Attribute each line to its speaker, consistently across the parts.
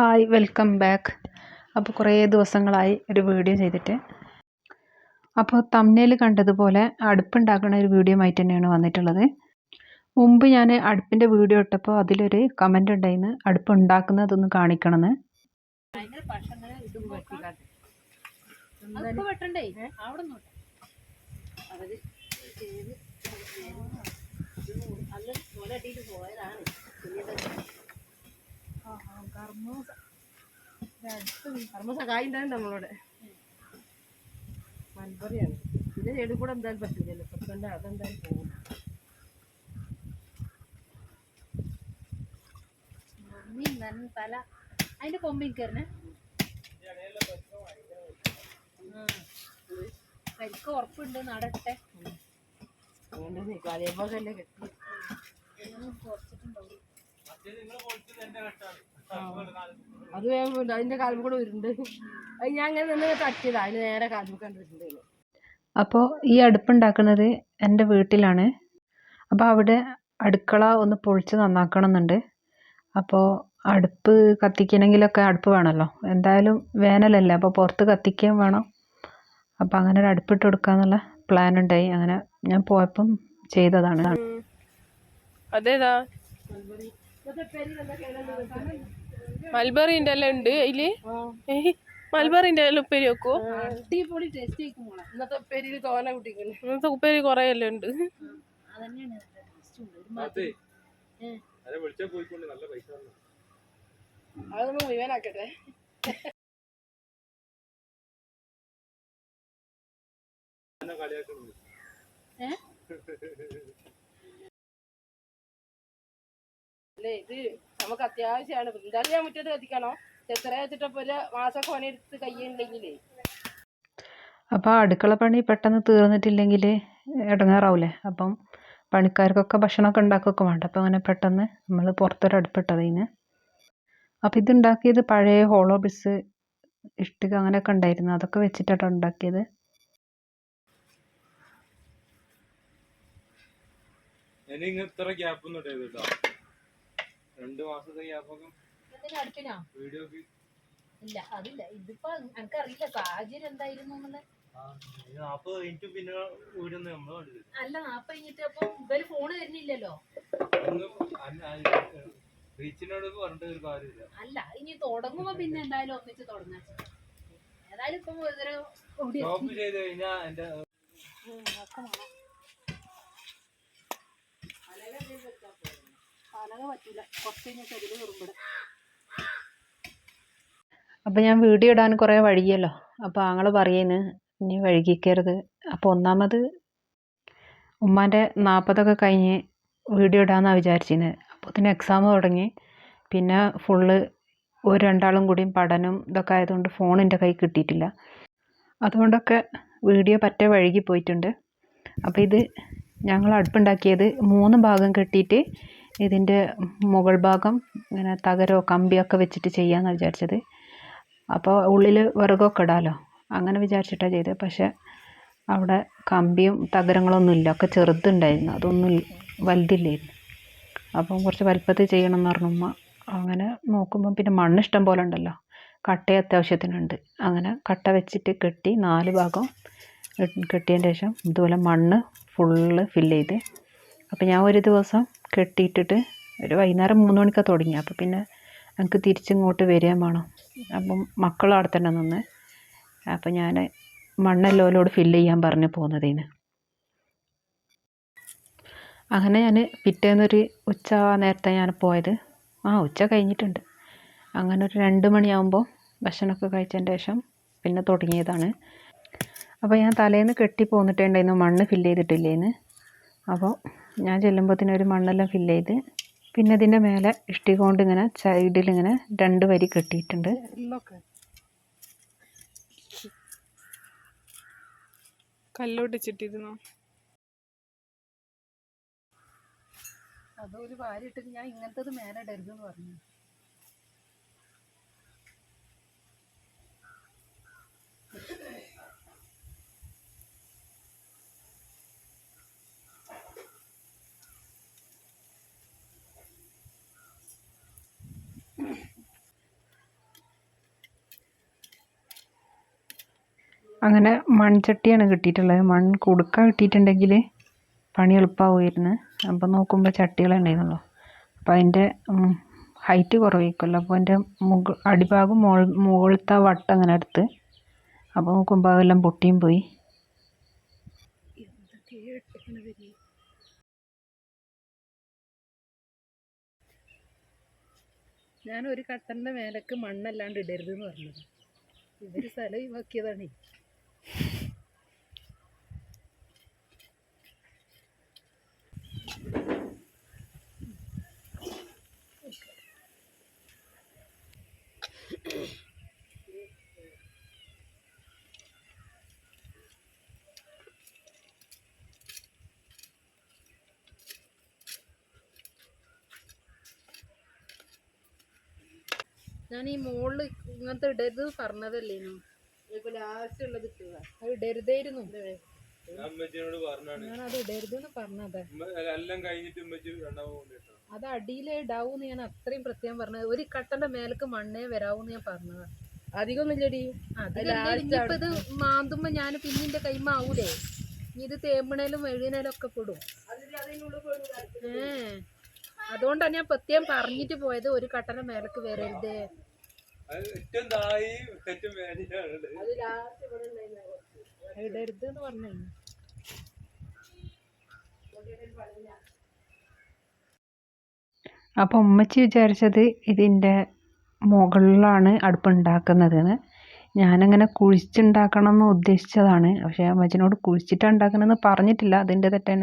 Speaker 1: Hi welcome back. അപ്പോൾ കുറേ ദിവസങ്ങളായി ഒരു വീഡിയോ ചെയ്തിട്ട്. അപ്പോൾ തമ്മിൽ കണ്ടതുപോലെ അടുപ്പുണ്ടാക്കുന്ന ഒരു വീഡിയോ ആയിട്ട് തന്നെയാണ് വന്നിട്ടുള്ളത്. മുമ്പ് ഞാൻ അടുപ്പിന്റെ വീഡിയോ ഇട്ടപ്പോൾ അതിലൊരു കമന്റ് ഉണ്ടായിരുന്നു അടുപ്പ് ഉണ്ടാക്കുന്നതൊന്ന് കാണിക്കണമെന്ന്
Speaker 2: പോയതാണ്. കർമ്മസ. കായുണ്ടാവും നമ്മളോട്. മൽബറിയാണ് ഇതിന്റെ ചെടി കൂടെ എന്തായാലും പറ്റില്ലല്ലോ. പത്തണ്ട അതെന്തായാലും പോകും. തല. അതിന്റെ കൊമ്പിൽ കയറിനെ കരിക്ക് ഉറപ്പുണ്ട് നടട്ടെ കെട്ടി. അത് വേഗം അതിന്റെ കാൽമ കൂടെ വരുന്നുണ്ട് അത് ഞാൻ അങ്ങനെ നിന്ന് തട്ടിയതാ. അതിന് നേരെ കാൽമ കണ്ടിട്ടുണ്ട്
Speaker 1: അപ്പോൾ ഈ അടുപ്പുണ്ടാക്കുന്നത് എന്റെ വീട്ടിലാണ്. അപ്പോൾ അവിടെ അടുക്കള ഒന്ന് പൊളിച്ച് നന്നാക്കണം എന്നുണ്ട് അപ്പോൾ അടുപ്പ് കത്തിക്കണമെങ്കിലൊക്കെ അടുപ്പ് വേണമല്ലോ. എന്തായാലും വേനലല്ലേ അപ്പോൾ പുറത്ത് കത്തിക്കുകയും വേണം. അപ്പോൾ അങ്ങനെ ഒരു അടുപ്പിട്ട് കൊടുക്കാന്നുള്ള പ്ലാൻ ഉണ്ടായി. അങ്ങനെ ഞാൻ പോയപ്പം ചെയ്തതാണ്.
Speaker 3: അതേതാ? മൽബറിന്റെ എല്ലാം ഉണ്ട് അതിൽ. മൽബറിന്റെ എല്ലാം ഉപ്പേരി
Speaker 2: അടിപൊളി ടേസ്റ്റ് മോളെ.
Speaker 3: ഇന്നത്തെ ഉപ്പേരി തോന കുട്ടിക്കുന്നു ഇന്നത്തെ ഉപ്പേരി കൊറേ എല്ലാം ഉണ്ട്.
Speaker 2: അതന്നെയാണ് ടേസ്റ്റ് ഉണ്ട് ഒരു മതി. ഏ.
Speaker 3: അത് നമ്മൾ മുഴുവനാക്കട്ടെ.
Speaker 2: ഏ?
Speaker 3: അല്ലേ? ഇത് നമുക്ക് അത്യാവശ്യമാണ്. എന്തായാലും ഞാൻ മുറ്റത്ത് കത്തിക്കണോ. ചെത്ര വെച്ചിട്ടപ്പോ ഒരു മാസമൊക്കെ പണിയെടുത്ത് കയ്യുണ്ടെങ്കിലേ
Speaker 1: അപ്പോൾ അടുക്കള പണി പെട്ടെന്ന് തീർന്നിട്ടില്ലെങ്കിൽ ഇടങ്ങാറാവില്ലേ അപ്പം പണിക്കാർക്കൊക്കെ ഭക്ഷണമൊക്കെ ഉണ്ടാക്കുകയൊക്കെ വേണ്ട. അപ്പോൾ അങ്ങനെ പെട്ടെന്ന് നമ്മൾ പുറത്തൊരു അടുപ്പിട്ടതിന് അപ്പോൾ ഇതുണ്ടാക്കിയത് പഴയ ഹോളോ ബിസ് ഇഷ്ടിക അങ്ങനെയൊക്കെ ഉണ്ടായിരുന്നു. അതൊക്കെ വെച്ചിട്ടാണ് ഉണ്ടാക്കിയത്.
Speaker 4: ഇനി ഇത്ര ഗ്യാപ്പൊന്നും ഇടരുത് കേട്ടോ രണ്ട് മാസത്തെ ഗ്യാപ്പൊക്കെ
Speaker 2: അടുപ്പിനാ?
Speaker 4: വീഡിയോക്ക്
Speaker 2: ഇല്ല അതില്ല. ഇതിപ്പോ എനിക്കറിയില്ല. സാഹചര്യം എന്തായിരുന്നു എന്നുള്ളത്
Speaker 4: നാപ്പത് മിനിറ്റ് പിന്നെ വീടുന്ന് നമ്മൾ കണ്ടില്ല.
Speaker 2: അല്ല നാപ്പ കഴിഞ്ഞിട്ട് അപ്പൊ ഇവർ ഫോണ് തരുന്നില്ലല്ലോ?
Speaker 4: റീച്ചിനോട് പറഞ്ഞിട്ട് ഒരു കാര്യമില്ല.
Speaker 2: അല്ല ഇനി തുടങ്ങുമ്പോ പിന്നെ എന്തായാലും ഒന്നിച്ച് തുടങ്ങാൻ ഏതായാലും ഇപ്പൊ
Speaker 4: സ്റ്റോപ്പ് ചെയ്ത് കഴിഞ്ഞാൽ എന്റെ
Speaker 2: പലക പറ്റില്ല കുറച്ച് കഴിഞ്ഞിട്ട് അതിൽ കയറുമ്പോഴേ
Speaker 1: അപ്പോൾ ഞാൻ വീഡിയോ ഇടാൻ കുറേ വഴിയല്ലോ. അപ്പോൾ ആങ്ങൾ പറയുന്നു ഇനി വഴുകിക്കരുത് അപ്പോൾ ഒന്നാമത് ഉമ്മാന്റെ നാൽപ്പതൊക്കെ കഴിഞ്ഞ് വീഡിയോ ഇടാമെന്നാണ് വിചാരിച്ചിരുന്നത് അപ്പോൾ പിന്നെ എക്സാം തുടങ്ങി. പിന്നെ ഫുള്ള് ഒരു രണ്ടാളും കൂടിയും പഠനം ഇതൊക്കെ ആയതുകൊണ്ട് ഫോൺ എന്റെ കൈ കിട്ടിയിട്ടില്ല. അതുകൊണ്ടൊക്കെ വീഡിയോ പറ്റ വഴുകി പോയിട്ടുണ്ട്. അപ്പോൾ ഇത് ഞങ്ങൾ അടുപ്പുണ്ടാക്കിയത് മൂന്ന് ഭാഗം കെട്ടിയിട്ട് ഇതിന്റെ മുകൾ ഭാഗം ഇങ്ങനെ തകരോ കമ്പിയൊക്കെ വെച്ചിട്ട് ചെയ്യാമെന്നാണ് വിചാരിച്ചത്. അപ്പോൾ ഉള്ളിൽ വിറകൊക്കെ ഇടാമല്ലോ അങ്ങനെ വിചാരിച്ചിട്ടാണ് ചെയ്തത്. പക്ഷേ അവിടെ കമ്പിയും തകരങ്ങളൊന്നും ഇല്ല. ഒക്കെ ചെറുതുണ്ടായിരുന്നു. അതൊന്നും വലുതില്ലായിരുന്നു. അപ്പം കുറച്ച് വലുപ്പത്തിൽ ചെയ്യണം എന്ന് പറഞ്ഞു. ഉമ്മ അങ്ങനെ നോക്കുമ്പം പിന്നെ മണ്ണ് ഇഷ്ടം പോലെ ഉണ്ടല്ലോ. കട്ട അത്യാവശ്യത്തിനുണ്ട്. അങ്ങനെ കട്ട വെച്ചിട്ട് കെട്ടി നാല് ഭാഗം കെട്ടി- കെട്ടിയതിന് ശേഷം ഇതുപോലെ മണ്ണ് ഫുള്ള് ഫില്ല് ചെയ്ത് അപ്പോൾ ഞാൻ ഒരു ദിവസം കെട്ടിയിട്ടിട്ട് ഒരു വൈകുന്നേരം മൂന്ന് മണിക്കാണ് തുടങ്ങി. അപ്പോൾ പിന്നെ എനിക്ക് തിരിച്ചിങ്ങോട്ട് വരികയും വേണം. അപ്പം മക്കളും അവിടെ തന്നെ നിന്ന്. അപ്പം ഞാൻ മണ്ണെല്ലോലോട് ഫില്ല് ചെയ്യാൻ പറഞ്ഞ് പോകുന്നതിന് അങ്ങനെ ഞാൻ പിറ്റേന്നൊരു ഉച്ച നേരത്തെ ഞാൻ പോയത്. ആ ഉച്ച കഴിഞ്ഞിട്ടുണ്ട്. അങ്ങനെ ഒരു രണ്ട് മണിയാകുമ്പോൾ ഭക്ഷണമൊക്കെ കഴിച്ചതിന് ശേഷം പിന്നെ തുടങ്ങിയതാണ്. അപ്പോൾ ഞാൻ തലേന്ന് കെട്ടി പോന്നിട്ടുണ്ടായിരുന്നു. മണ്ണ് ഫില്ല് ചെയ്തിട്ടില്ലേന്ന്. അപ്പോൾ ഞാൻ ചെല്ലുമ്പോഴത്തേനും ഒരു മണ്ണെല്ലാം ഫില്ല് ചെയ്ത് പിന്നെ ഇതിന്റെ മേലെ ഇഷ്ടിക കൊണ്ട് ഇങ്ങനെ സൈഡിൽ ഇങ്ങനെ രണ്ട് വരി കെട്ടിയിട്ടുണ്ട്.
Speaker 3: കല്ലോട്ടിച്ചിട്ടിരുന്നോ
Speaker 2: അതൊരു ഭാര്യ ഞാൻ ഇങ്ങനത്തത് മേലെ ഇടരുതെന്ന് പറഞ്ഞു.
Speaker 1: അങ്ങനെ മൺചട്ടിയാണ് കിട്ടിയിട്ടുള്ളത്. മൺ കൊടുക്കാൻ കിട്ടിയിട്ടുണ്ടെങ്കിൽ പണി എളുപ്പമാവുമായിരുന്നു അപ്പോൾ നോക്കുമ്പോൾ ചട്ടികളുണ്ടായിരുന്നുള്ളൂ അപ്പോൾ അതിന്റെ ഹൈറ്റ് കുറവായിരിക്കുമല്ലോ. അപ്പോൾ അതിന്റെ മുകൾ അടിഭാഗം മോൾ മുകളിലത്തെ വട്ടം അങ്ങനെ എടുത്ത് അപ്പോൾ നോക്കുമ്പോൾ അതെല്ലാം പൊട്ടിയും പോയി.
Speaker 2: ഞാൻ ഒരു കട്ടന്റെ മേലക്ക് മണ്ണല്ലാണ്ട് ഇടരുതെന്ന് പറഞ്ഞത്. ഇവർ സ്ഥലം ഒഴിവാക്കിയതാണ്. ഞാൻ ഈ മുകളിൽ ഇങ്ങനത്തെ ഇടരുത് പറഞ്ഞതല്ലേനു.
Speaker 3: ഇപ്പൊ ലാസ്റ്റ് ഉള്ളത് ഇട്ടുക
Speaker 2: അത് ഇടരുതായിരുന്നു
Speaker 4: ഞാൻ
Speaker 2: അത് പറഞ്ഞതാ.
Speaker 4: കൊണ്ടിട്ടോ
Speaker 2: അത് അടിയിലേ ഇടാവൂന്ന് ഞാൻ അത്രയും പ്രത്യേകം പറഞ്ഞത്. ഒരു കട്ടന്റെ മേലേക്ക് മണ്ണേ വരാവൂന്ന് ഞാൻ പറഞ്ഞത്.
Speaker 3: അധികമൊന്നും ഇല്ലടി.
Speaker 2: അത് ഇനിയിപ്പോ ഇത് മാന്തുമ്പോ ഞാൻ പിന്നെ എന്റെ കൈമ ആവൂലേ? ഇത് തേമ്പണേലും മെഴുകിനേലും ഒക്കെ പെടും. ഏ. അതുകൊണ്ടാണ് ഞാൻ പ്രത്യേകം പറഞ്ഞിട്ട് പോയത് ഒരു കട്ടന മേലക്ക് വരരുത്.
Speaker 3: അപ്പൊ
Speaker 2: ഇടരുത് എന്ന് പറഞ്ഞു.
Speaker 1: അപ്പോൾ ഉമ്മച്ചി വിചാരിച്ചത് ഇതിന്റെ മുകളിലാണ് അടുപ്പുണ്ടാക്കുന്നതെന്ന്. ഞാനങ്ങനെ കുഴിച്ചുണ്ടാക്കണം എന്ന് ഉദ്ദേശിച്ചതാണ്. പക്ഷേ അമ്മച്ചിനോട് കുഴിച്ചിട്ടാണ് ഉണ്ടാക്കണമെന്ന് പറഞ്ഞിട്ടില്ല. അതിന്റെ തെറ്റ്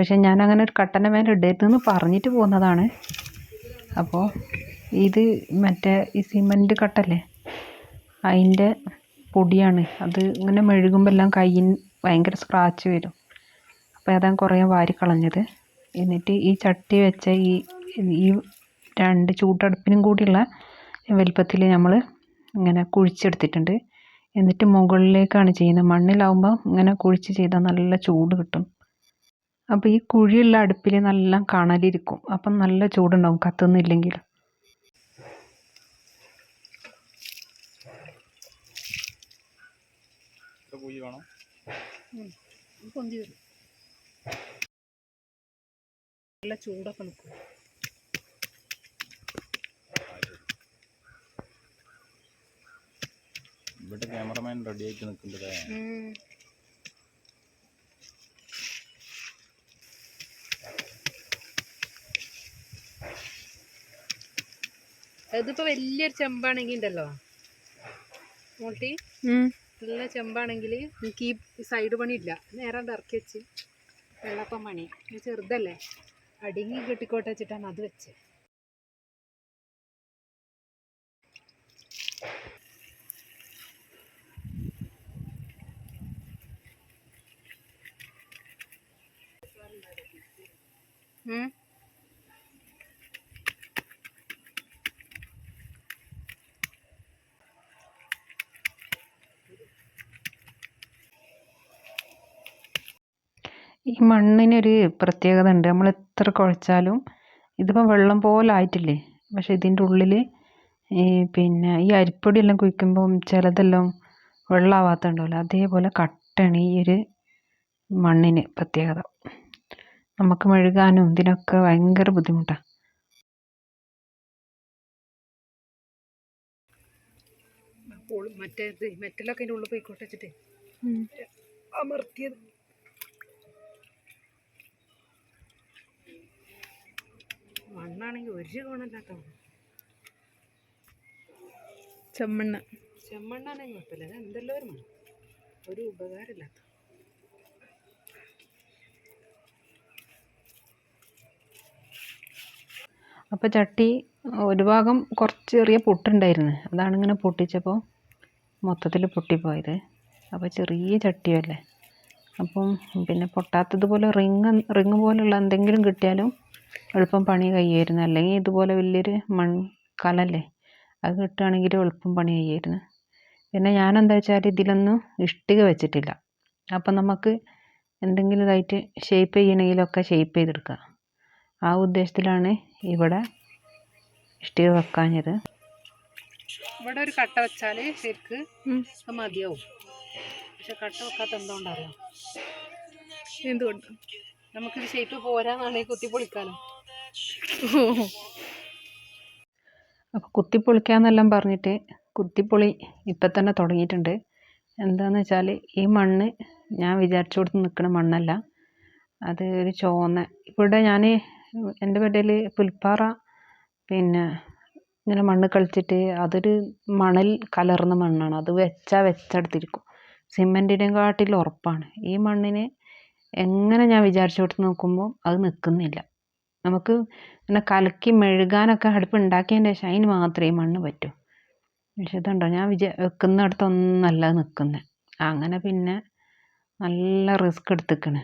Speaker 1: തന്നെയാണ് ഞാൻ അങ്ങനെ ഒരു കട്ടന്റെ മേലെ ഇടരുതെന്ന് പറഞ്ഞിട്ട് പോകുന്നതാണ്. അപ്പോൾ ഇത് മറ്റേ ഈ സിമന്റ് കട്ടല്ലേ? അതിന്റെ പൊടിയാണ്. അത് ഇങ്ങനെ മെഴുകുമ്പോൾ എല്ലാം കയ്യിൽ ഭയങ്കര സ്ക്രാച്ച് വരും. അപ്പോൾ അതാണ് കുറേ വാരി കളഞ്ഞത്. എന്നിട്ട് ഈ ചട്ടി വെച്ച ഈ ഈ രണ്ട് ചൂട്ടടുപ്പിനും കൂടിയുള്ള വലിപ്പത്തിൽ നമ്മൾ ഇങ്ങനെ കുഴിച്ചെടുത്തിട്ടുണ്ട്. എന്നിട്ട് മുകളിലേക്കാണ് ചെയ്യുന്നത്. മണ്ണിലാവുമ്പോൾ ഇങ്ങനെ കുഴിച്ച് ചെയ്താൽ നല്ല ചൂട് കിട്ടും. അപ്പോൾ ഈ കുഴിയുള്ള അടുപ്പിൽ നല്ല കണലിരിക്കും. അപ്പം നല്ല ചൂടുണ്ടാവും. കത്തുന്നില്ലെങ്കിൽ.
Speaker 4: കുഴി വേണം
Speaker 2: നല്ല ചൂടൊക്കെ നിൽക്കും
Speaker 5: ഇവിടെ ക്യാമറമാൻ റെഡി ആയിട്ട് നിൽക്കുന്നുണ്ട്
Speaker 2: ഇതിപ്പോ വലിയൊരു ചെമ്പാണെങ്കിൽ ഉണ്ടല്ലോ. മോട്ടി നല്ല ചെമ്പാണെങ്കിൽ എനിക്ക് ഈ സൈഡ് പണി ഇല്ല നേരം ഇറക്കി വെച്ച് വെള്ളപ്പം പണി. ചെറുതല്ലേ. അടുങ്ങി കെട്ടിക്കോട്ടെ വെച്ചിട്ടാണ് അത് വെച്ച്. ഉം.
Speaker 1: ഈ മണ്ണിനൊരു പ്രത്യേകത ഉണ്ട് നമ്മൾ എത്ര കുഴച്ചാലും ഇതിപ്പോൾ വെള്ളം പോലെ ആയിട്ടില്ലേ? പക്ഷെ ഇതിന്റെ ഉള്ളിൽ ഈ പിന്നെ ഈ അരിപ്പൊടിയെല്ലാം കുഴിക്കുമ്പം ചിലതെല്ലാം വെള്ളമാവാത്തുണ്ടല്ലോ അതേപോലെ കട്ടാണ് ഈ ഒരു മണ്ണിന് പ്രത്യേകത. നമുക്ക് മെഴുകാനും ഇതിനൊക്കെ ഭയങ്കര ബുദ്ധിമുട്ടാണ്
Speaker 2: മറ്റേത് മെറ്റലൊക്കെ അതിന്റെ ഉള്ളിൽ പോയിക്കോട്ടെ വെച്ചിട്ട് അമർത്തിയത് മണ്ണാണെങ്കിൽ ഒരു ഗുണമില്ലാത്ത
Speaker 1: ചെമ്മണ്ണ്.
Speaker 2: ചെമ്മണ്ണാണെങ്കിൽ കുഴപ്പമില്ല. അത് എന്തെല്ലോ ഒരു മണം ഒരു ഉപകാരമില്ലാത്ത.
Speaker 1: അപ്പോൾ ചട്ടി ഒരു ഭാഗം കുറച്ച് ചെറിയ പൊട്ടുണ്ടായിരുന്നു. അതാണ് ഇങ്ങനെ പൊട്ടിച്ചപ്പോൾ മൊത്തത്തിൽ പൊട്ടിപ്പോയത്. അപ്പോൾ ചെറിയ ചട്ടിയല്ലേ. അപ്പം പിന്നെ പൊട്ടാത്തതുപോലെ റിങ് റിങ് പോലുള്ള എന്തെങ്കിലും കിട്ടിയാലും എളുപ്പം പണി കഴിയുമായിരുന്നു അല്ലെങ്കിൽ ഇതുപോലെ വലിയൊരു മൺ കലല്ലേ? അത് കിട്ടുകയാണെങ്കിൽ എളുപ്പം പണി കഴിയുമായിരുന്നു പിന്നെ ഞാനെന്താ വെച്ചാൽ ഇതിലൊന്നും ഇഷ്ടിക വെച്ചിട്ടില്ല. അപ്പം നമുക്ക് എന്തെങ്കിലും ഇതായിട്ട് ഷേപ്പ് ചെയ്യണമെങ്കിലൊക്കെ ഷേപ്പ് ചെയ്തെടുക്കാം. ആ ഉദ്ദേശത്തിലാണ് ഇവിടെ ഇഷ്ടിക വെക്കാഞ്ഞത്.
Speaker 2: ഇവിടെ ഒരു കട്ട വെച്ചാൽ ശരിക്ക് മതിയാവും. പക്ഷെ കട്ട വെക്കാത്ത എന്തുകൊണ്ടാണ്
Speaker 1: എന്തുകൊണ്ട്?
Speaker 2: നമുക്കിത് ഷേപ്പ് പോരാന്നാണെ കുത്തി പൊളിക്കാലോ.
Speaker 1: അപ്പോൾ കുത്തിപ്പൊളിക്കാന്നെല്ലാം പറഞ്ഞിട്ട് കുത്തിപ്പൊളി ഇപ്പൊ തന്നെ തുടങ്ങിയിട്ടുണ്ട്. എന്താണെന്ന് വെച്ചാൽ ഈ മണ്ണ് ഞാൻ വിചാരിച്ചു കൊടുത്ത് നിൽക്കുന്ന മണ്ണല്ല. അത് ഒരു ചോന്ന ഇവിടെ ഞാൻ എന്റെ വീട്ടിൽ പുൽപ്പാറ പിന്നെ ഇങ്ങനെ മണ്ണ് കളിച്ചിട്ട് അതൊരു മണൽ കലർന്ന മണ്ണാണ്. അത് വെച്ചാൽ വെച്ചെടുത്തിരിക്കും. സിമെന്റിനെ കാട്ടിൽ ഉറപ്പാണ്. ഈ മണ്ണിന് എങ്ങനെ ഞാൻ വിചാരിച്ചു കൊടുത്ത് നോക്കുമ്പോൾ അത് നിൽക്കുന്നില്ല നമുക്ക് ഇങ്ങനെ കലക്കി മെഴുകാനൊക്കെ അടുപ്പ് ഉണ്ടാക്കിയതിന്റെ ശേഷം അതിന് മാത്രമേ മണ്ണ് പറ്റൂ. പക്ഷെ ഇതുണ്ടോ ഞാൻ വിചാ വെക്കുന്നിടത്തൊന്നല്ല നിൽക്കുന്നത് അങ്ങനെ പിന്നെ നല്ല റിസ്ക് എടുത്തിക്കണ്.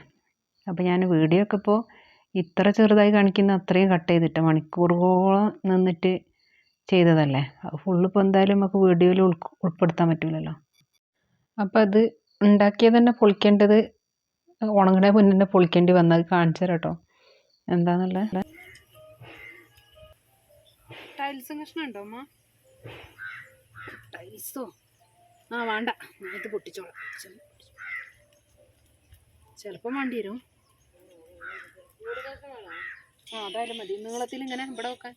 Speaker 1: അപ്പോൾ ഞാൻ വീഡിയോ ഒക്കെ ഇപ്പോൾ ഇത്ര ചെറുതായി കാണിക്കുന്ന അത്രയും കട്ട് ചെയ്തിട്ട് മണിക്കൂറുകളോളം നിന്നിട്ട് ചെയ്തതല്ലേ? ഫുള്ള് ഇപ്പോൾ എന്തായാലും നമുക്ക് വീഡിയോയിൽ ഉൾ ഉൾപ്പെടുത്താൻ പറ്റില്ലല്ലോ അപ്പോൾ അത് ഉണ്ടാക്കിയത് തന്നെ പൊളിക്കേണ്ടത് ഉണങ്ങണ മുന്നേ പൊളിക്കേണ്ടി വന്നത് കാണിച്ചു തരാം കേട്ടോ. എന്താന്നുള്ള
Speaker 2: ടൈൽസും അമ്മ? ടൈൽസോ ആ വേണ്ട. ഞാൻ ഇത് പൊട്ടിച്ചോളാം. ചിലപ്പം വേണ്ടി വരും. ആ അതായാലും മതി. നീളത്തിൽ ഇങ്ങനെ ഇവിടെ വെക്കാൻ.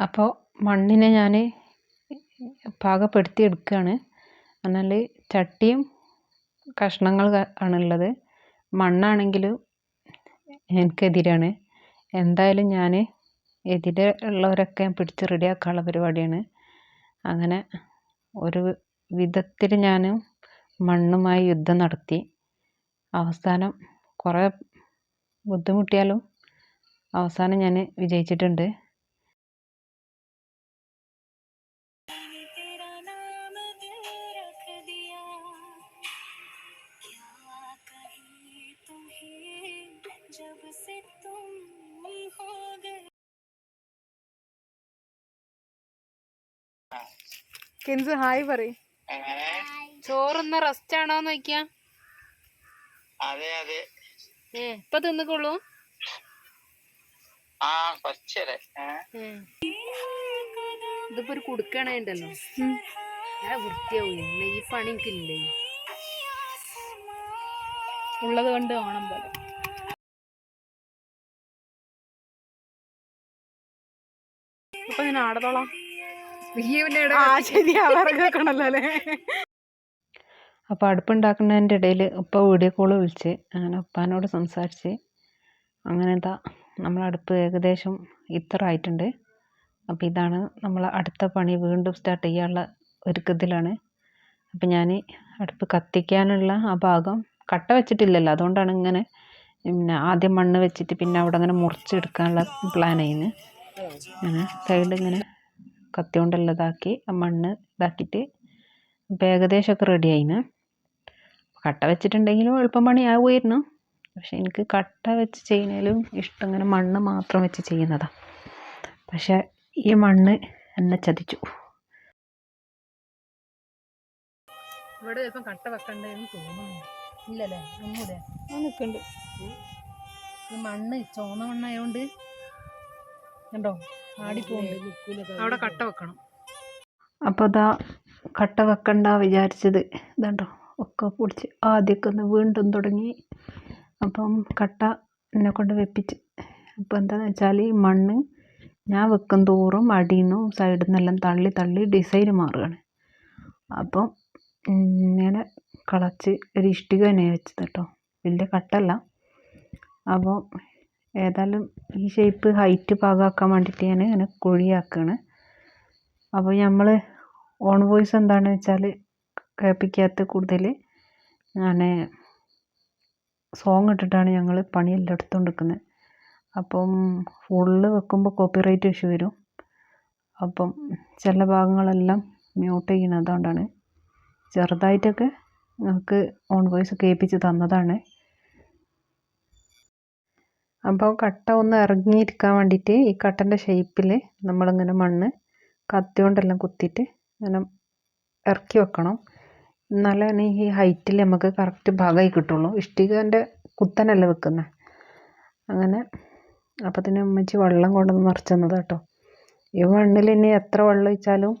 Speaker 1: അപ്പോൾ മണ്ണിനെ ഞാൻ പാകപ്പെടുത്തി എടുക്കുകയാണ് എന്നാൽ ചട്ടിയും കഷ്ണങ്ങൾ ആണുള്ളത്. മണ്ണാണെങ്കിൽ എനിക്കെതിരാണ്. എന്തായാലും ഞാൻ എതിരെ ഉള്ളവരൊക്കെ പിടിച്ച് റെഡിയാക്കാനുള്ള പരിപാടിയാണ്. അങ്ങനെ ഒരു വിധത്തിൽ ഞാൻ മണ്ണുമായി യുദ്ധം നടത്തി. അവസാനം കുറേ ബുദ്ധിമുട്ടിയാലും അവസാനം ഞാൻ വിജയിച്ചിട്ടുണ്ട്.
Speaker 2: കെൻസ് ഹായ് പറയും. ചോറുന്ന റെസ്റ്റ് ആണോ നോക്കിയാ
Speaker 6: അതെ അതെ.
Speaker 2: ഏ ഇപ്പൊ
Speaker 6: ആ കൊച്ചരെ
Speaker 2: ഇതിപ്പോ ഒരു കുടുക്കണ ഉണ്ടല്ലോ. ഞാൻ വൃത്തിയാവും ഇല്ല ഈ പണി എനിക്കില്ലേ?
Speaker 1: ഉള്ളത് കൊണ്ട് ഓണം പോലെ
Speaker 2: അപ്പൊ ഞാൻ ആടത്തോളാം
Speaker 1: വിറകൊക്കെയാണല്ലോ അല്ലേ? അപ്പോൾ അടുപ്പുണ്ടാക്കുന്നതിന്റെ ഇടയിൽ ഉപ്പ വീഡിയോ കോൾ വിളിച്ച് അങ്ങനെ ഉപ്പാനോട് സംസാരിച്ച് അങ്ങനെ എന്താ നമ്മൾ അടുപ്പ് ഏകദേശം ഇത്ര ആയിട്ടുണ്ട്. അപ്പോൾ ഇതാണ് നമ്മൾ അടുത്ത പണി. വീണ്ടും സ്റ്റാർട്ട് ചെയ്യാനുള്ള ഒരുക്കത്തിലാണ്. അപ്പോൾ ഞാൻ അടുപ്പ് കത്തിക്കാനുള്ള ആ ഭാഗം കട്ട വെച്ചിട്ടില്ലല്ലോ. അതുകൊണ്ടാണ് ഇങ്ങനെ പിന്നെ ആദ്യം മണ്ണ് വെച്ചിട്ട് പിന്നെ അവിടെ അങ്ങനെ മുറിച്ചെടുക്കാനുള്ള പ്ലാൻ ചെയ്യുന്നത് അങ്ങനെ സൈഡ് ഇങ്ങനെ കത്തി കൊണ്ടുള്ളതാക്കി മണ്ണ് ഇതാക്കിയിട്ട് ഇപ്പം ഏകദേശമൊക്കെ റെഡി ആയിന്. കട്ട വെച്ചിട്ടുണ്ടെങ്കിലും എളുപ്പം പണിയാവുമായിരുന്നു. പക്ഷെ എനിക്ക് കട്ട വെച്ച് ചെയ്യുന്നതിലും ഇഷ്ടം ഇങ്ങനെ മണ്ണ് മാത്രം വെച്ച് ചെയ്യുന്നതാണ് പക്ഷെ ഈ മണ്ണ് എന്നെ ചതിച്ചു.
Speaker 2: ഇവിടെ ചിലപ്പം കട്ട വെക്കണ്ടെന്ന് തോന്നുന്നു. ഇല്ലല്ലേ? ഒന്നുകൂടെ.
Speaker 1: നിൽക്കുന്നുണ്ട്
Speaker 2: ഈ മണ്ണ് ചോന്ന മണ്ണായോണ്ട് കണ്ടോ? ആടിപ്പോണ്ട് അവിടെ കട്ട വെക്കണം.
Speaker 1: അപ്പോൾ അതാ കട്ട വെക്കണ്ട വിചാരിച്ചത്. ഇതുണ്ടോ? ഒക്കെ പൊടിച്ച് ആദ്യമൊക്കെ ഒന്ന് വീണ്ടും തുടങ്ങി. അപ്പം കട്ട എന്നെ കൊണ്ട് വെപ്പിച്ച്. അപ്പോൾ എന്താണെന്ന് വെച്ചാൽ ഈ മണ്ണ് ഞാൻ വെക്കും തോറും അടിയിൽ നിന്നും സൈഡിൽ നിന്നെല്ലാം തള്ളി തള്ളി ഡിസൈൻ മാറുകയാണ്. അപ്പം ഇങ്ങനെ കളച്ച് ഒരു ഇഷ്ടിക തന്നെ വെച്ചത് കേട്ടോ. വലിയ കട്ടല്ല അപ്പോൾ ഏതായാലും ഈ ഷേപ്പ് ഹൈറ്റ് പാകമാക്കാൻ വേണ്ടിയിട്ട് ഞാൻ ഇങ്ങനെ കുഴിയാക്കുകയാണ് അപ്പോൾ നമ്മൾ ഓൺ വോയിസ് എന്താണെന്ന് വെച്ചാൽ കേൾപ്പിക്കാത്ത കൂടുതൽ ഞാൻ സോങ് ഇട്ടിട്ടാണ് ഞങ്ങൾ പണിയെല്ലാം എടുത്തുകൊണ്ടിരിക്കുന്നത് അപ്പം ഫുള്ള് വെക്കുമ്പോൾ കോപ്പിറൈറ്റ് ഇഷ്യൂ വരും. അപ്പം ചില ഭാഗങ്ങളെല്ലാം മ്യൂട്ട് ചെയ്യണതുകൊണ്ടാണ് ചെറുതായിട്ടൊക്കെ നമുക്ക് ഓൺ വോയിസ് കേൾപ്പിച്ച് തന്നതാണ്. അപ്പോൾ കട്ട ഒന്ന് ഇറങ്ങിയിരിക്കാൻ വേണ്ടിയിട്ട് ഈ കട്ടന്റെ ഷേപ്പിൽ നമ്മളിങ്ങനെ മണ്ണ് കത്തി കൊണ്ടെല്ലാം കുത്തിയിട്ട് ഇങ്ങനെ ഇറക്കി വെക്കണം. എന്നാലാണ് ഈ ഹൈറ്റിൽ നമുക്ക് കറക്റ്റ് ഭാഗമായി കിട്ടുള്ളൂ. ഇഷ്ടികന്റെ കുത്തനല്ല വെക്കുന്നത് അങ്ങനെ അപ്പത്തിന് ഉമ്മച്ചി വെള്ളം കൊണ്ടുവന്ന് നിറച്ച് തന്നത് കേട്ടോ. ഈ മണ്ണിൽ ഇനി എത്ര വെള്ളം ഒഴിച്ചാലും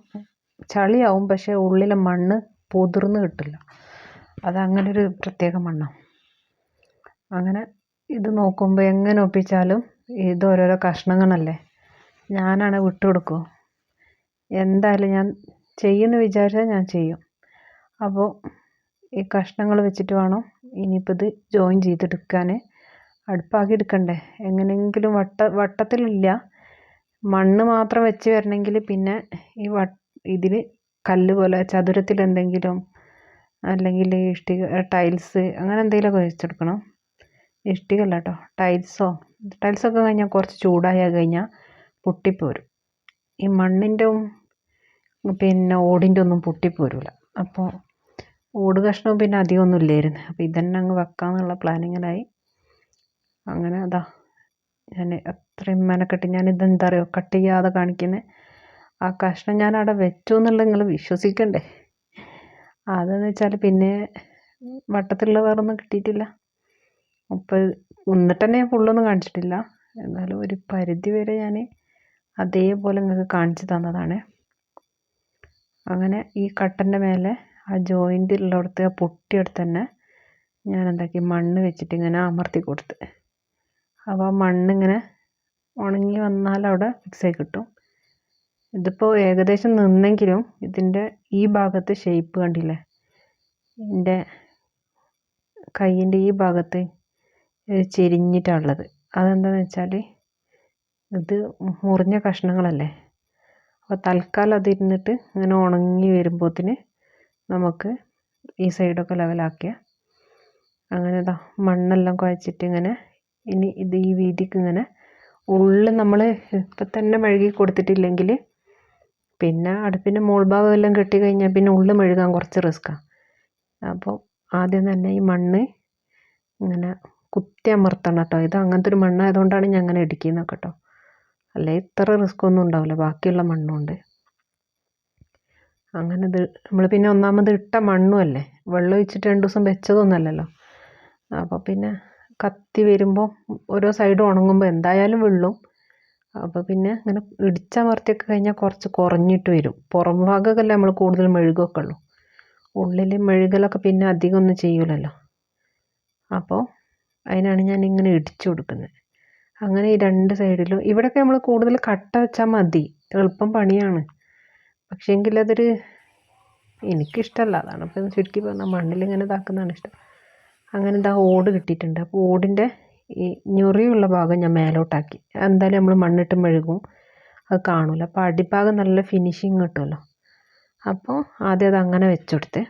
Speaker 1: ചളിയാവും പക്ഷേ ഉള്ളിലെ മണ്ണ് പൊതിർന്ന് കിട്ടില്ല. അതങ്ങനെ ഒരു പ്രത്യേക മണ്ണാണ് അങ്ങനെ ഇത് നോക്കുമ്പോൾ എങ്ങനെ ഒപ്പിച്ചാലും ഇത് ഓരോരോ കഷ്ണങ്ങളല്ലേ? ഞാനാണ് വിട്ടു കൊടുക്കുമോ എന്തായാലും ഞാൻ ചെയ്യുമെന്ന് വിചാരിച്ചാൽ ഞാൻ ചെയ്യും. അപ്പോൾ ഈ കഷ്ണങ്ങൾ വെച്ചിട്ട് വേണം ഇനിയിപ്പോൾ ഇത് ജോയിൻ ചെയ്തെടുക്കാൻ അടുപ്പാക്കി എടുക്കണ്ടേ? എങ്ങനെയെങ്കിലും വട്ട വട്ടത്തിലില്ല. മണ്ണ് മാത്രം വെച്ച് വരണമെങ്കിൽ പിന്നെ ഈ വ കല്ല് പോലെ ചതുരത്തിൽ എന്തെങ്കിലും അല്ലെങ്കിൽ ഇഷ്ടിക ടൈൽസ് അങ്ങനെ എന്തെങ്കിലുമൊക്കെ വെച്ചെടുക്കണം. ഇഷ്ടിക അല്ല കേട്ടോ ടൈൽസോ ടൈൽസൊക്കെ കഴിഞ്ഞാൽ കുറച്ച് ചൂടായ കഴിഞ്ഞാൽ പൊട്ടിപ്പോരും. ഈ മണ്ണിന്റെ പിന്നെ ഓടിന്റെ ഒന്നും പൊട്ടിപ്പോരില്ല അപ്പോൾ ഓട് കഷ്ണവും പിന്നെ അധികമൊന്നും ഇല്ലായിരുന്നു. അപ്പോൾ ഇതന്നെ അങ്ങ് വെക്കാമെന്നുള്ള പ്ലാനിങ്ങിലായി. അങ്ങനെ അതാ ഞാൻ അത്രയും മെനക്കെട്ട് ഞാൻ ഇതെന്താ അറിയുമോ കട്ട് ചെയ്യാതെ കാണിക്കുന്നത് ആ കഷ്ണം ഞാൻ അവിടെ വെച്ചു എന്നുള്ളത് നിങ്ങൾ വിശ്വസിക്കണ്ടേ? അതെന്ന് വെച്ചാൽ പിന്നെ വട്ടത്തിലുള്ള വേറൊന്നും കിട്ടിയിട്ടില്ല. അപ്പോൾ എന്നിട്ട് തന്നെ ഞാൻ ഫുള്ളൊന്നും കാണിച്ചിട്ടില്ല. എന്നാലും ഒരു പരിധി വരെ ഞാൻ അതേപോലെ നിങ്ങൾക്ക് കാണിച്ചു തന്നതാണ്. അങ്ങനെ ഈ കട്ടന്റെ മേലെ ആ ജോയിന്റ് ഉള്ളിടത്ത് ആ പൊട്ടിയെടുത്ത് തന്നെ ഞാൻ എന്താക്കി മണ്ണ് വെച്ചിട്ട് ഇങ്ങനെ അമർത്തി കൊടുത്ത്. അപ്പോൾ ആ മണ്ണിങ്ങനെ ഉണങ്ങി വന്നാൽ അവിടെ ഫിക്സായി കിട്ടും. ഇതിപ്പോൾ ഏകദേശം നിന്നെങ്കിലും ഇതിന്റെ ഈ ഭാഗത്ത് ഷേപ്പ് കണ്ടില്ലേ? എന്റെ കയ്യിന്റെ ഈ ഭാഗത്ത് ഇത് ചെരിഞ്ഞിട്ടാണുള്ളത്. അതെന്താണെന്ന് വെച്ചാൽ ഇത് മുറിഞ്ഞ കഷ്ണങ്ങളല്ലേ? അപ്പോൾ തൽക്കാലം അതിരുന്നിട്ട് ഇങ്ങനെ ഉണങ്ങി വരുമ്പോത്തിന് നമുക്ക് ഈ സൈഡൊക്കെ ലെവലാക്കിയ അങ്ങനെ ഇതാ മണ്ണെല്ലാം കുഴച്ചിട്ട് ഇങ്ങനെ ഇനി ഇത് ഈ വീതിക്ക് ഇങ്ങനെ ഉള്ളിൽ നമ്മൾ ഇപ്പം തന്നെ മെഴുകി കൊടുത്തിട്ടില്ലെങ്കിൽ പിന്നെ അടുപ്പിന്റെ മോൾ ഭാഗം എല്ലാം കെട്ടി കഴിഞ്ഞാൽ പിന്നെ ഉള്ളിൽ മെഴുകാൻ കുറച്ച് റിസ്ക്കാണ് അപ്പോൾ ആദ്യം തന്നെ ഈ മണ്ണ് ഇങ്ങനെ കുത്തി അമർത്തണം കേട്ടോ ഇത് അങ്ങനത്തെ ഒരു മണ്ണായതുകൊണ്ടാണ് ഞാൻ അങ്ങനെ ഇടിക്കുന്നത് കേട്ടോ. അല്ലെ? ഇത്ര റിസ്ക് ഒന്നും ഉണ്ടാവില്ല. ബാക്കിയുള്ള മണ്ണുണ്ട് അങ്ങനെ ഇത് നമ്മൾ പിന്നെ ഒന്നാമത് ഇട്ട മണ്ണും അല്ലേ? വെള്ളം ഒഴിച്ചിട്ട് രണ്ട് ദിവസം വെച്ചതൊന്നുമല്ലല്ലോ അപ്പോൾ പിന്നെ കത്തി വരുമ്പോൾ ഓരോ സൈഡും ഉണങ്ങുമ്പോൾ എന്തായാലും വെള്ളും. അപ്പോൾ പിന്നെ ഇങ്ങനെ ഇടിച്ചമർത്തിയൊക്കെ കഴിഞ്ഞാൽ കുറച്ച് കുറഞ്ഞിട്ട് വരും. പുറം ഭാഗമൊക്കെ നമ്മൾ കൂടുതൽ മെഴുകൊക്കെ ഉള്ളൂ. ഉള്ളിൽ മെഴുകലൊക്കെ പിന്നെ അധികം ഒന്നും ചെയ്യൂലല്ലോ. അപ്പോൾ അതിനാണ് ഞാൻ ഇങ്ങനെ ഇടിച്ചു കൊടുക്കുന്നത്. അങ്ങനെ ഈ രണ്ട് സൈഡിലും ഇവിടെയൊക്കെ നമ്മൾ കൂടുതൽ കട്ട വെച്ചാൽ മതി. എളുപ്പം പണിയാണ്. പക്ഷേങ്കിൽ അതൊരു എനിക്കിഷ്ടമല്ല അതാണ് ഇപ്പം ചുരുക്കി പറഞ്ഞാൽ മണ്ണിൽ ഇങ്ങനെ ഇതാക്കുന്നതാണ് ഇഷ്ടം. അങ്ങനെ ഇതാ ഓട് കിട്ടിയിട്ടുണ്ട്. അപ്പോൾ ഓടിന്റെ ഈ ഞൊറിയുള്ള ഭാഗം ഞാൻ മേലോട്ടാക്കി. എന്തായാലും നമ്മൾ മണ്ണിട്ട് മെഴുകും. അത് കാണില്ല അപ്പോൾ അടിഭാഗം നല്ല ഫിനിഷിങ് കിട്ടുമല്ലോ അപ്പോൾ ആദ്യം അത് അങ്ങനെ വെച്ചെടുത്ത്.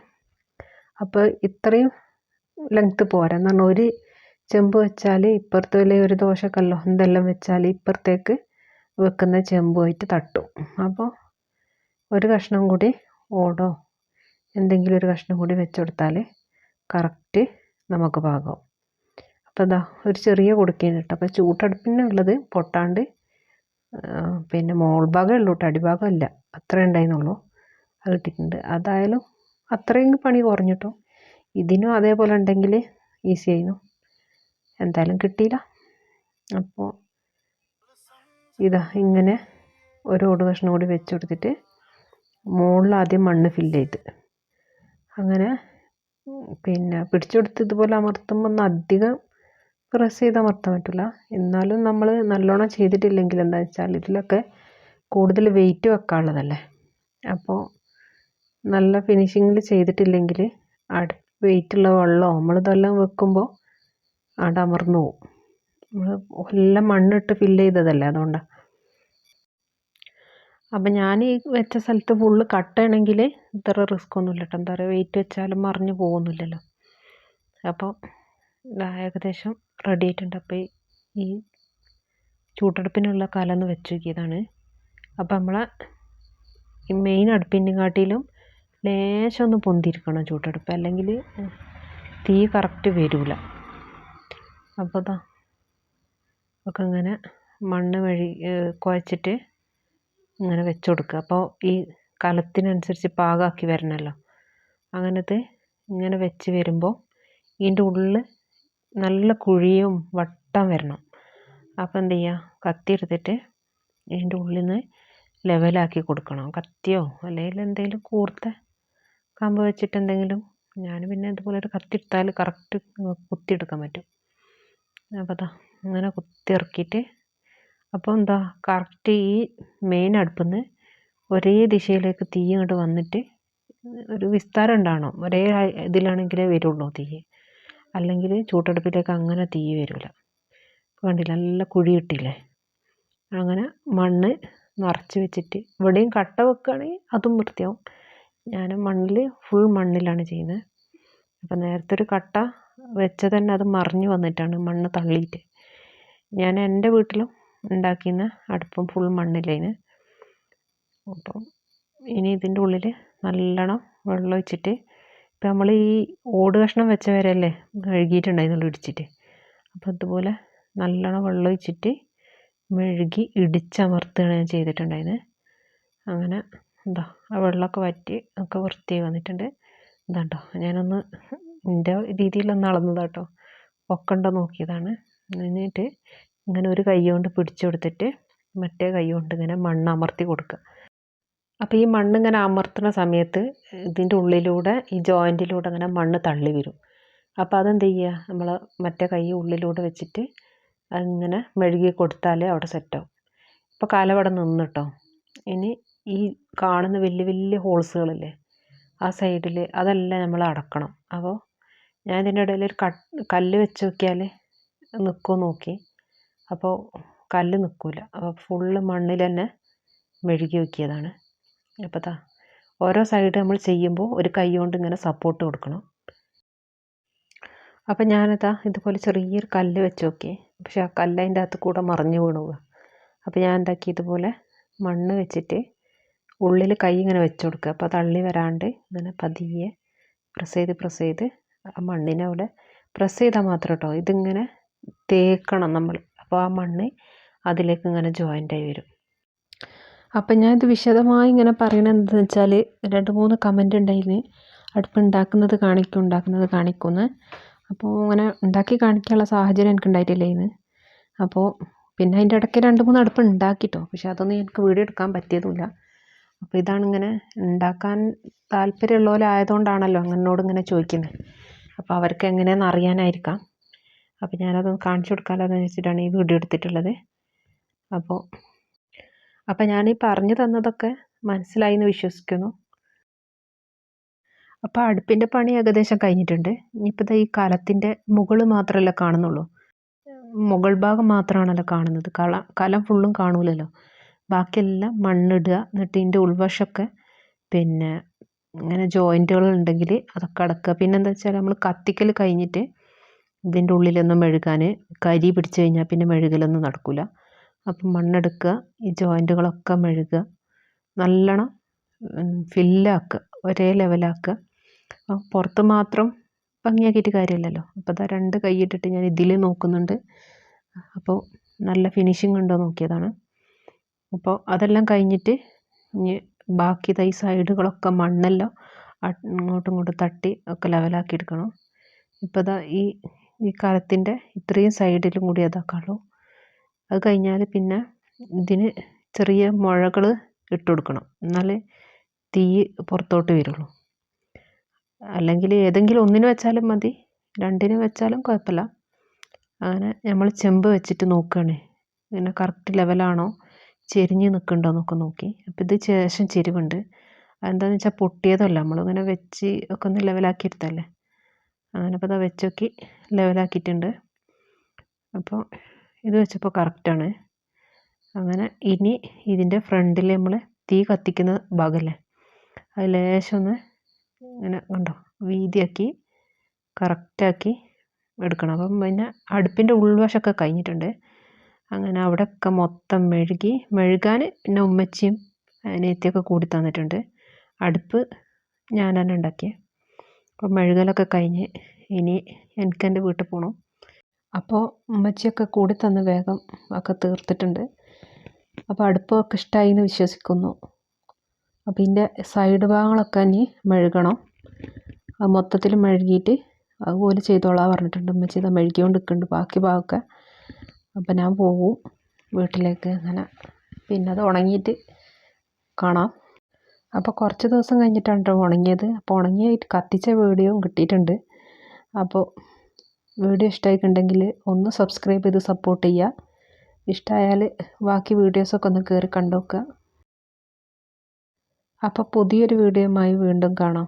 Speaker 1: അപ്പോൾ ഇത്രയും ലെങ്ത്ത് പോരാ. എന്ന് പറഞ്ഞാൽ ഒരു ചെമ്പ് വെച്ചാൽ ഇപ്പുറത്ത് വലിയ ഒരു ദോശക്കല്ലോ എന്തെല്ലാം വെച്ചാൽ ഇപ്പുറത്തേക്ക് വെക്കുന്ന ചെമ്പുമായിട്ട് തട്ടും. അപ്പോൾ ഒരു കഷ്ണം കൂടി ഓടോ എന്തെങ്കിലും ഒരു കഷ്ണം കൂടി വെച്ച് കൊടുത്താൽ കറക്റ്റ് നമുക്ക് പാകാവും. അപ്പോൾ ഇതാ ഒരു ചെറിയ കൊടുക്കേന് കേട്ടോ. അപ്പോൾ ചൂട്ടടുപ്പിനുള്ളത് പൊട്ടാണ്ട് പിന്നെ മോൾ ഭാഗമേ ഉള്ളൂ കേട്ടോ. അടിഭാഗം അല്ല അത്രേ ഉണ്ടായിരുന്നുള്ളൂ. അത് കിട്ടിയിട്ടുണ്ട്. അതായാലും അത്രയും പണി കുറഞ്ഞിട്ടോ ഇതിനും അതേപോലെ ഉണ്ടെങ്കിൽ ഈസി ആയിരുന്നു. എന്തായാലും കിട്ടിയില്ല. അപ്പോൾ ഇതാ ഇങ്ങനെ ഒരു ഓട് കഷ്ണം കൂടി വെച്ച് കൊടുത്തിട്ട് മുകളിൽ ആദ്യം മണ്ണ് ഫിൽ ചെയ്ത്. അങ്ങനെ പിന്നെ പിടിച്ചെടുത്ത് ഇതുപോലെ അമർത്തുമ്പോൾ ഒന്ന് അധികം പ്രസ് ചെയ്ത് അമർത്താൻ പറ്റില്ല എന്നാലും നമ്മൾ നല്ലോണം ചെയ്തിട്ടില്ലെങ്കിൽ എന്താ വെച്ചാൽ ഇതിലൊക്കെ കൂടുതൽ വെയിറ്റ് വെക്കാനുള്ളതല്ലേ. അപ്പോൾ നല്ല ഫിനിഷിങ്ങിൽ ചെയ്തിട്ടില്ലെങ്കിൽ അടു വെയിറ്റുള്ള വെള്ളമോ നമ്മളിതെല്ലാം വെക്കുമ്പോൾ അവിടെ അമർന്നു പോവും. നമ്മൾ എല്ലാം മണ്ണിട്ട് ഫില്ല് ചെയ്തതല്ലേ അതുകൊണ്ടാണ് അപ്പം ഞാൻ ഈ വെച്ച സ്ഥലത്ത് ഫുള്ള് കട്ടയാണെങ്കിൽ ഇത്ര റിസ്ക് ഒന്നുമില്ല കേട്ടോ എന്താ പറയുക വെയിറ്റ് വെച്ചാലും മറിഞ്ഞു പോകുന്നില്ലല്ലോ. അപ്പോൾ ഏകദേശം റെഡി ആയിട്ടുണ്ട്. അപ്പോൾ ഈ ചൂട്ടടുപ്പിനുള്ള കലന്ന് വെച്ച് നോക്കിയതാണ് അപ്പോൾ നമ്മളെ ഈ മെയിൻ അടുപ്പിന്റെ കാട്ടിലും ലേശം ഒന്ന് പൊന്തിയിരിക്കണം ചൂട്ടടുപ്പ്. അല്ലെങ്കിൽ തീ കറക്റ്റ് വരില്ല അപ്പോൾ ഇതാ ഒക്കെ ഇങ്ങനെ മണ്ണ് വഴി കുഴച്ചിട്ട് ഇങ്ങനെ വെച്ച് കൊടുക്കുക അപ്പോൾ ഈ കലത്തിനനുസരിച്ച് പാകമാക്കി വരണമല്ലോ അങ്ങനത്തെ ഇങ്ങനെ വെച്ച് വരുമ്പോൾ ഇതിന്റെ ഉള്ളിൽ നല്ല കുഴിയും വട്ടം വരണം. അപ്പോൾ എന്ത് ചെയ്യുക കത്തി എടുത്തിട്ട് ഇതിന്റെ ഉള്ളിൽ നിന്ന് ലെവലാക്കി കൊടുക്കണം. കത്തിയോ? അല്ലെങ്കിൽ എന്തെങ്കിലും കൂർത്ത കമ്പ് വെച്ചിട്ട് എന്തെങ്കിലും. ഞാൻ പിന്നെ ഇതുപോലെ ഒരു കത്തി എടുത്താൽ കറക്റ്റ് കുത്തിയെടുക്കാൻ പറ്റും. അപ്പോൾ അങ്ങനെ കുത്തി ഇറക്കിയിട്ട് അപ്പോൾ എന്താ കറക്റ്റ് ഈ മെയിൻ അടുപ്പിൽ നിന്ന് ഒരേ ദിശയിലേക്ക് തീ അങ്ങോട്ട് വന്നിട്ട് ഒരു വിസ്താരം ഉണ്ടാവണം. ഒരേ ഇതിലാണെങ്കിലേ വരുള്ളൂ തീ. അല്ലെങ്കിൽ ചൂട്ടടുപ്പിലേക്ക് അങ്ങനെ തീ വരില്ല കണ്ടില്ല നല്ല കുഴി അങ്ങനെ മണ്ണ് നിറച്ച് വെച്ചിട്ട് ഇവിടെയും കട്ട വെക്കുകയാണെങ്കിൽ അതും വൃത്തിയാവും. ഞാൻ മണ്ണിൽ ഫുൾ മണ്ണിലാണ് ചെയ്യുന്നത്. അപ്പം നേരത്തെ ഒരു കട്ട വെച്ചത് തന്നെ അത് മറിഞ്ഞ് വന്നിട്ടാണ് മണ്ണ് തള്ളിയിട്ട്. ഞാൻ എന്റെ വീട്ടിലും ഉണ്ടാക്കിയിരുന്ന അടുപ്പം ഫുൾ മണ്ണിലേന്. അപ്പം ഇനി ഇതിന്റെ ഉള്ളിൽ നല്ലോണം വെള്ളം ഒഴിച്ചിട്ട് ഇപ്പം നമ്മൾ ഈ ഓട് കഷ്ണം വെച്ച വരെയല്ലേ മെഴുകിയിട്ടുണ്ടായിരുന്നുള്ളൂ ഇടിച്ചിട്ട്. അപ്പോൾ അതുപോലെ നല്ലോണം വെള്ളം ഒഴിച്ചിട്ട് മെഴുകി ഇടിച്ചമർത്തുകയാണ് ഞാൻ ചെയ്തിട്ടുണ്ടായിരുന്നത് അങ്ങനെ എന്താ ആ വെള്ളമൊക്കെ വറ്റി ഒക്കെ വൃത്തിയായി വന്നിട്ടുണ്ട്. ഇതാട്ടോ ഞാനൊന്ന് എന്റെ രീതിയിലൊന്ന് അളന്നതാട്ടോ പൊക്കണ്ട നോക്കിയതാണ്. എന്നിട്ട് ഇങ്ങനെ ഒരു കൈ കൊണ്ട് പിടിച്ചു കൊടുത്തിട്ട് മറ്റേ കൈ കൊണ്ട് ഇങ്ങനെ മണ്ണ് അമർത്തി കൊടുക്കുക. അപ്പോൾ ഈ മണ്ണ് ഇങ്ങനെ അമർത്തുന്ന സമയത്ത് ഇതിന്റെ ഉള്ളിലൂടെ ഈ ജോയിന്റിലൂടെ അങ്ങനെ മണ്ണ് തള്ളി വരും. അപ്പോൾ അതെന്ത് ചെയ്യുക? നമ്മൾ മറ്റേ കൈ ഉള്ളിലൂടെ വെച്ചിട്ട് അങ്ങനെ മെഴുകി കൊടുത്താലേ അവിടെ സെറ്റാവും. ഇപ്പോൾ കാലവിടെ നിന്ന് കേട്ടോ. ഇനി ഈ കാണുന്ന വലിയ വലിയ ഹോൾസുകളില്ലേ ആ സൈഡിൽ അതെല്ലാം നമ്മൾ അടക്കണം. അപ്പോൾ ഞാൻ ഇതിന്റെ ഇടയിൽ ഒരു കല്ല് വെച്ച് നോക്കിയാൽ നിൽക്കുമോ നോക്കി. അപ്പോൾ കല്ല് നിൽക്കില്ല അപ്പോൾ ഫുള്ള് മണ്ണിൽ തന്നെ മെഴുകി വെക്കിയതാണ് അപ്പോൾ താ ഓരോ സൈഡ് നമ്മൾ ചെയ്യുമ്പോൾ ഒരു കൈ കൊണ്ട് ഇങ്ങനെ സപ്പോർട്ട് കൊടുക്കണം. അപ്പം ഞാനിതാ ഇതുപോലെ ചെറിയൊരു കല്ല് വെച്ച് നോക്കി. പക്ഷേ ആ കല്ല് അതിന്റെ അകത്ത് കൂടെ മറിഞ്ഞു വീണു. അപ്പോൾ ഞാൻ എന്താക്കി ഇതുപോലെ മണ്ണ് വെച്ചിട്ട് ഉള്ളിൽ കൈ ഇങ്ങനെ വെച്ച് കൊടുക്കുക. അപ്പോൾ തള്ളി വരാണ്ട് ഇങ്ങനെ പതിയെ പ്രസ് ചെയ്ത് പ്രസ് ചെയ്ത് ആ മണ്ണിനെ അവിടെ പ്രസ് ചെയ്താൽ മാത്രം കേട്ടോ ഇതിങ്ങനെ തേക്കണം നമ്മൾ. അപ്പോൾ ആ മണ്ണ് അതിലേക്ക് ഇങ്ങനെ ജോയിന്റ് ആയി വരും. അപ്പം ഞാൻ ഇത് വിശദമായി ഇങ്ങനെ പറയണത് എന്താണെന്ന് വെച്ചാൽ രണ്ട് മൂന്ന് കമന്റ് ഉണ്ടായിരുന്നു അടുപ്പ് ഉണ്ടാക്കുന്നത് കാണിക്കും ഉണ്ടാക്കുന്നത് കാണിക്കുമെന്ന് അപ്പോൾ അങ്ങനെ ഉണ്ടാക്കി കാണിക്കാനുള്ള സാഹചര്യം എനിക്ക് ഉണ്ടായിട്ടില്ലേന്ന് അപ്പോൾ പിന്നെ അതിന്റെ ഇടയ്ക്ക് രണ്ട് മൂന്ന് അടുപ്പ് ഉണ്ടാക്കിട്ടോ പക്ഷേ അതൊന്നും എനിക്ക് വീഡിയോ എടുക്കാൻ പറ്റിയതുമില്ല. അപ്പോൾ ഇതാണ് ഇങ്ങനെ ഉണ്ടാക്കാൻ താല്പര്യമുള്ളവരായതുകൊണ്ടാണല്ലോ എന്നോട് ഇങ്ങനെ ചോദിക്കുന്നത് അപ്പോൾ അവർക്ക് എങ്ങനെയാണെന്ന് അറിയാനായിരിക്കാം. അപ്പോൾ ഞാനതൊന്ന് കാണിച്ചു കൊടുക്കാമല്ലോ വെച്ചിട്ടാണ് ഈ വീഡിയോ എടുത്തിട്ടുള്ളത്. അപ്പോൾ അപ്പോൾ ഞാൻ ഈ പറഞ്ഞു തന്നതൊക്കെ മനസ്സിലായി എന്ന് വിശ്വസിക്കുന്നു. അപ്പോൾ അടുപ്പിന്റെ പണി ഏകദേശം കഴിഞ്ഞിട്ടുണ്ട്. ഇനിയിപ്പോൾ ഈ കലത്തിന്റെ മുകൾ മാത്രമല്ല കാണുന്നുള്ളൂ. മുകൾ ഭാഗം മാത്രമാണല്ലോ കാണുന്നത്. കള കലം ഫുള്ളും കാണൂലല്ലോ. ബാക്കിയെല്ലാം മണ്ണിടുക എന്നിട്ട് ഇതിന്റെ ഉൾവശമൊക്കെ പിന്നെ ഇങ്ങനെ ജോയിന്റുകൾ ഉണ്ടെങ്കിൽ അതൊക്കെ അടക്കുക. പിന്നെ എന്താ വെച്ചാൽ നമ്മൾ കത്തിക്കൽ കഴിഞ്ഞിട്ട് ഇതിന്റെ ഉള്ളിലൊന്നും മെഴുകാൻ കരി പിടിച്ച് കഴിഞ്ഞാൽ പിന്നെ മെഴുകലൊന്നും നടക്കില്ല അപ്പം മണ്ണെടുക്കുക ഈ ജോയിന്റുകളൊക്കെ മെഴുകുക. നല്ലോണം ഫില്ലാക്കുക ഒരേ ലെവലാക്കുക. പുറത്ത് മാത്രം ഭംഗിയാക്കിയിട്ട് കാര്യമില്ലല്ലോ. അപ്പോൾ അതാ രണ്ട് കൈയിട്ടിട്ട് ഞാൻ ഇതിൽ നോക്കുന്നുണ്ട്. അപ്പോൾ നല്ല ഫിനിഷിംഗ് ഉണ്ടോ നോക്കിയതാണ്. അപ്പോൾ അതെല്ലാം കഴിഞ്ഞിട്ട് ഇനി ബാക്കി ഈ സൈഡുകളൊക്കെ മണ്ണെല്ലാം അങ്ങോട്ടും ഇങ്ങോട്ടും തട്ടി ഒക്കെ ലെവലാക്കി എടുക്കണം. ഇപ്പോൾ ഇതാ ഈ ഈ കരത്തിന്റെ ഇത്രയും സൈഡിലും കൂടി അതാക്കാളൂ അത് കഴിഞ്ഞാൽ പിന്നെ ഇതിന് ചെറിയ മുഴകൾ ഇട്ട് കൊടുക്കണം. എന്നാലേ തീ പുറത്തോട്ട് വരുള്ളൂ. അല്ലെങ്കിൽ ഏതെങ്കിലും ഒന്നിന് വെച്ചാലും മതി രണ്ടിന് വെച്ചാലും കുഴപ്പമില്ല. അങ്ങനെ നമ്മൾ ചെമ്പ് വെച്ചിട്ട് നോക്കുകയാണ് ഇങ്ങനെ കറക്റ്റ് ലെവലാണോ ചെരിഞ്ഞ് നിൽക്കുന്നുണ്ടോ എന്നൊക്കെ നോക്കി. അപ്പോൾ ഇത് ശേഷം ചെരിവുണ്ട്. അതെന്താണെന്ന് വെച്ചാൽ പൊട്ടിയതല്ല. നമ്മളിങ്ങനെ വെച്ച് ഒക്കെ ഒന്ന് ലെവലാക്കി എടുത്തല്ലേ അങ്ങനെ അപ്പോൾ അത് വെച്ച് നോക്കി ലെവലാക്കിയിട്ടുണ്ട്. അപ്പോൾ ഇത് വെച്ചപ്പോൾ കറക്റ്റാണ്. അങ്ങനെ ഇനി ഇതിന്റെ ഫ്രണ്ടിൽ നമ്മൾ തീ കത്തിക്കുന്ന ഭാഗമല്ലേ അത് ലേശം ഒന്ന് ഇങ്ങനെ കണ്ടോ വീതിയാക്കി കറക്റ്റാക്കി എടുക്കണം. അപ്പം പിന്നെ അടുപ്പിന്റെ ഉൾവശമൊക്കെ കഴിഞ്ഞിട്ടുണ്ട്. അങ്ങനെ അവിടെയൊക്കെ മൊത്തം മെഴുകി മെഴുകാൻ പിന്നെ ഉമ്മച്ചിയും അനിയത്തിയൊക്കെ കൂടി തന്നിട്ടുണ്ട്. അടുപ്പ് ഞാൻ തന്നെ ഉണ്ടാക്കിയത് അപ്പോൾ മെഴുകലൊക്കെ കഴിഞ്ഞ് ഇനി എനിക്ക് എന്റെ വീട്ടിൽ പോകണം അപ്പോൾ ഉമ്മച്ചിയൊക്കെ കൂടി തന്ന് വേഗം ഒക്കെ തീർത്തിട്ടുണ്ട്. അപ്പോൾ അടുപ്പൊക്കെ ഇഷ്ടമായി എന്ന് വിശ്വസിക്കുന്നു. അപ്പോൾ ഇതിന്റെ സൈഡ് ഭാഗങ്ങളൊക്കെ ഇനി മെഴുകണം. മൊത്തത്തിൽ മെഴുകിയിട്ട് അതുപോലെ ചെയ്തോളാം പറഞ്ഞിട്ടുണ്ട്. ഉമ്മച്ചി ഇതാ മെഴുകിക്കൊണ്ട് നിൽക്കുന്നുണ്ട് ബാക്കി ഭാഗമൊക്കെ അപ്പോൾ ഞാൻ പോകും വീട്ടിലേക്ക് അങ്ങനെ. പിന്നെ അത് ഉണങ്ങിയിട്ട് കാണാം. അപ്പോൾ കുറച്ച് ദിവസം കഴിഞ്ഞിട്ടാണ് കേട്ടോ ഉണങ്ങിയത്. അപ്പോൾ ഉണങ്ങിയായിട്ട് കത്തിച്ച വീഡിയോയും കിട്ടിയിട്ടുണ്ട്. അപ്പോൾ വീഡിയോ ഇഷ്ടമായിട്ടുണ്ടെങ്കിൽ ഒന്ന് സബ്സ്ക്രൈബ് ചെയ്ത് സപ്പോർട്ട് ചെയ്യുക ഇഷ്ടമായാൽ ബാക്കി വീഡിയോസൊക്കെ ഒന്ന് കയറി കണ്ടു നോക്കുക അപ്പോൾ പുതിയൊരു വീഡിയോയുമായി വീണ്ടും കാണാം.